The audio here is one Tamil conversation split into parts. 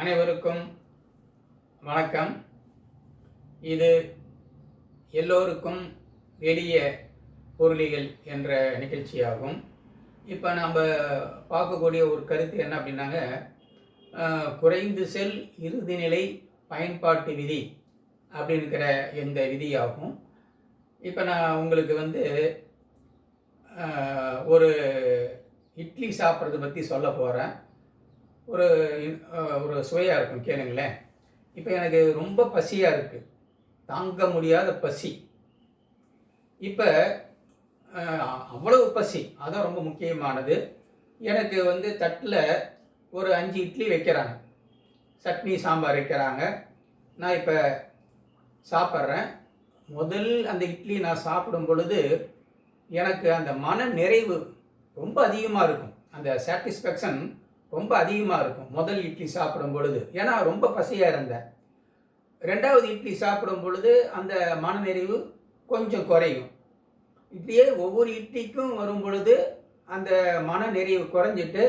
அனைவருக்கும் வணக்கம். இது எல்லோருக்கும் எளிய பொருளிகள் என்ற நிகழ்ச்சியாகும். இப்போ நம்ம பார்க்கக்கூடிய ஒரு கருத்து என்ன அப்படின்னாங்க குறைந்து செல் இறுதிநிலை பயன்பாட்டு விதி அப்படிங்கிற இந்த விதியாகும். இப்போ நான் உங்களுக்கு வந்து ஒரு இட்லி சாப்பிட்றத பற்றி சொல்ல போகிறேன் ஒரு ஒரு சுவையாக இருக்கும் கேளுங்களேன். இப்போ எனக்கு ரொம்ப பசியாக இருக்குது தாங்க முடியாத பசி. இப்போ அவ்வளவு பசி. அதான் ரொம்ப முக்கியமானது. எனக்கு வந்து தட்டில் ஒரு அஞ்சு இட்லி வைக்கிறாங்க. சட்னி சாம்பார் வைக்கிறாங்க. நான் இப்போ சாப்பிட்றேன். முதல் அந்த இட்லி நான் சாப்பிடும் பொழுது எனக்கு அந்த மன நிறைவு ரொம்ப அதிகமாக இருக்கும். அந்த சாட்டிஸ்ஃபேக்ஷன் ரொம்ப அதிகமாக இருக்கும். முதல் இட்லி சாப்பிடும் பொழுது. ஏன்னா ரொம்ப பசியாக இருந்தேன் ரெண்டாவது இட்லி சாப்பிடும் பொழுது அந்த மனநிறைவு கொஞ்சம் குறையும். இப்படியே ஒவ்வொரு இட்லிக்கும் வரும் பொழுது அந்த மனநிறைவு குறைஞ்சிட்டு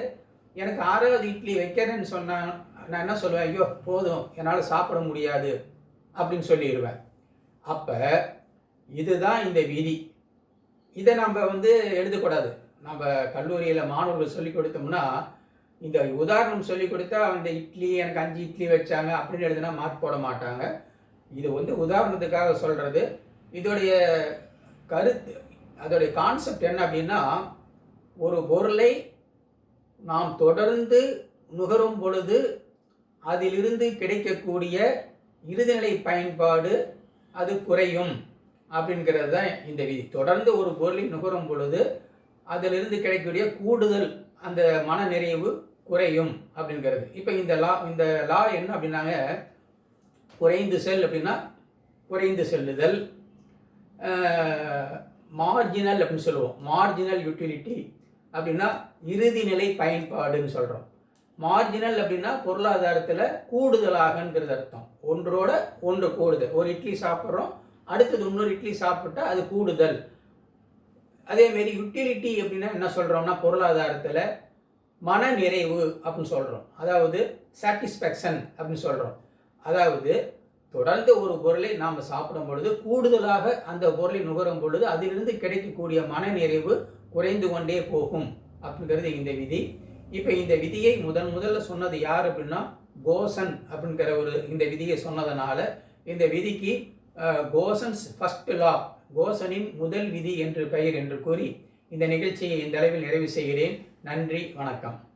எனக்கு ஆறாவது இட்லி வைக்கிறேன்னு சொன்னால் நான் என்ன சொல்லுவேன்? ஐயோ போதும். என்னால் சாப்பிட முடியாது. அப்படின்னு சொல்லிடுவேன். அப்போ இதுதான் இந்த விதி. இதை நம்ம வந்து எழுதக்கூடாது. நம்ம கல்லூரியில் மாணவர்கள் சொல்லி கொடுத்தோம்னா இந்த உதாரணம் சொல்லி கொடுத்தா அந்த இட்லி எனக்கு அஞ்சு இட்லி வச்சாங்க அப்படின்னு எழுதுனா மார்க் போட மாட்டாங்க. இது வந்து உதாரணத்துக்காக சொல்கிறது இதோடைய கருத்து அதோடைய கான்செப்ட் என்ன அப்படின்னா ஒரு பொருளை நாம் தொடர்ந்து நுகரும் பொழுது அதிலிருந்து கிடைக்கக்கூடிய இறுதிநிலை பயன்பாடு அது குறையும் அப்படிங்கிறது தான் இந்த விதி. தொடர்ந்து ஒரு பொருளை நுகரும் பொழுது அதிலிருந்து கிடைக்கக்கூடிய கூடுதல் அந்த மன நிறைவு குறையும் அப்படிங்கிறது. இப்போ இந்த லா இந்த லா என்ன அப்படின்னாங்க? குறைந்து செல் அப்படின்னா குறைந்து செல்லுதல். மார்ஜினல் அப்படின்னு சொல்லுவோம். மார்ஜினல் யூட்டிலிட்டி அப்படின்னா இறுதிநிலை பயன்பாடுன்னு சொல்கிறோம் மார்ஜினல் அப்படின்னா பொருளாதாரத்தில் கூடுதலாகங்கிறது அர்த்தம். ஒன்றோட ஒன்று கூடுதல். ஒரு இட்லி சாப்பிட்றோம் அடுத்தது இன்னொரு இட்லி சாப்பிட்டா அது கூடுதல். அதேமாரி யூட்டிலிட்டி அப்படின்னா என்ன சொல்கிறோம்னா பொருளாதாரத்தில் மன நிறைவு அப்படின்னு சொல்கிறோம் அதாவது சாட்டிஸ்ஃபேக்ஷன் அப்படின்னு சொல்கிறோம் அதாவது தொடர்ந்து ஒரு பொருளை நாம் சாப்பிடும் பொழுது கூடுதலாக அந்த பொருளை நுகரும் பொழுது அதிலிருந்து கிடைக்கக்கூடிய மன நிறைவு குறைந்து கொண்டே போகும் அப்படிங்கிறது இந்த விதி. இப்போ இந்த விதியை முதன் முதல்ல சொன்னது யார் அப்படின்னா கோசன் அப்படிங்கிற ஒரு இந்த விதியை சொன்னதுனால இந்த விதிக்கு கோசன்ஸ் ஃபஸ்ட் லா கோசனின் முதல் விதி என்று பெயர் என்று கூறி இந்த நிகழ்ச்சியை இந்த அளவில் நிறைவு செய்கிறேன். நன்றி வணக்கம்.